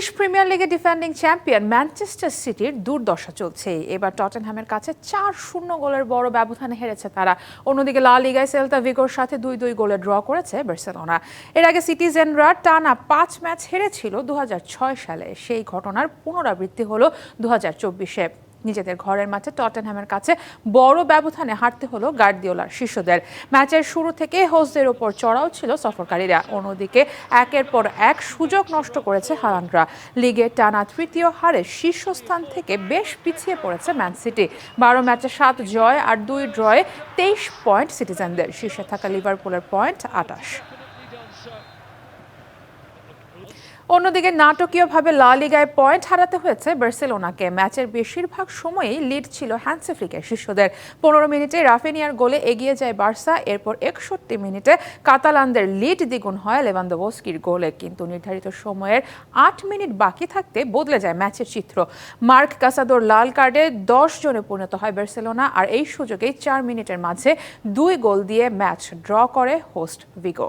English premier লিগে defending champion Manchester সিটির দুর্দশা চলছে। এবার টটেনহ্যামের কাছে চার শূন্য গোলের বড় ব্যবধানে হেরেছে তারা। অন্যদিকে লা লিগায় সেলতা ভিগোর সাথে দুই দুই গোলে ড্র করেছে বার্সেলোনা। এর আগে সিটিজেনরা টানা পাঁচ ম্যাচ হেরেছিল দু হাজার ছয় সালে। সেই ঘটনার পুনরাবৃত্তি হল দু হাজার চব্বিশে। নিজেদের ঘরের মাঠে টটেনহ্যামের কাছে বড় ব্যবধানে হারতে হলো গার্দিওলার শিষ্যদের ম্যাচের শুরু থেকে হোস্টদের ওপর চড়াও ছিল সফরকারীরা। অন্যদিকে একের পর এক সুযোগ নষ্ট করেছে হারানরা। লিগে টানা তৃতীয় হারে শীর্ষস্থান থেকে বেশ পিছিয়ে পড়েছে ম্যান সিটি। বারো ম্যাচে সাত জয় আর দুই ড্রয়ে তেইশ পয়েন্ট সিটিজেনদের। শীর্ষে থাকা লিভারপুলের পয়েন্ট আটাশ। অন্যদিকে নাটকীয়ভাবে লা লিগায় পয়েন্ট হারাতে হয়েছে বার্সেলোনাকে। ম্যাচের বেশিরভাগ সময়েই লিড ছিল হ্যান্সি ফ্লিকের শিষ্যদের পনেরো মিনিটে রাফিনিয়ার গোলে এগিয়ে যায় বার্সা, এরপর একষট্টি মিনিটে কাতালানদের লিড দ্বিগুণ হয় লেভানদোভস্কির গোলে। কিন্তু নির্ধারিত সময়ের আট মিনিট বাকি থাকতে বদলে যায় ম্যাচের চিত্র। মার্ক কাসাদোর লাল কার্ডে দশ জনে পরিণত হয় বার্সেলোনা, আর এই সুযোগেই চার মিনিটের মাঝে দুই গোল দিয়ে ম্যাচ ড্র করে হোস্ট ভিগো।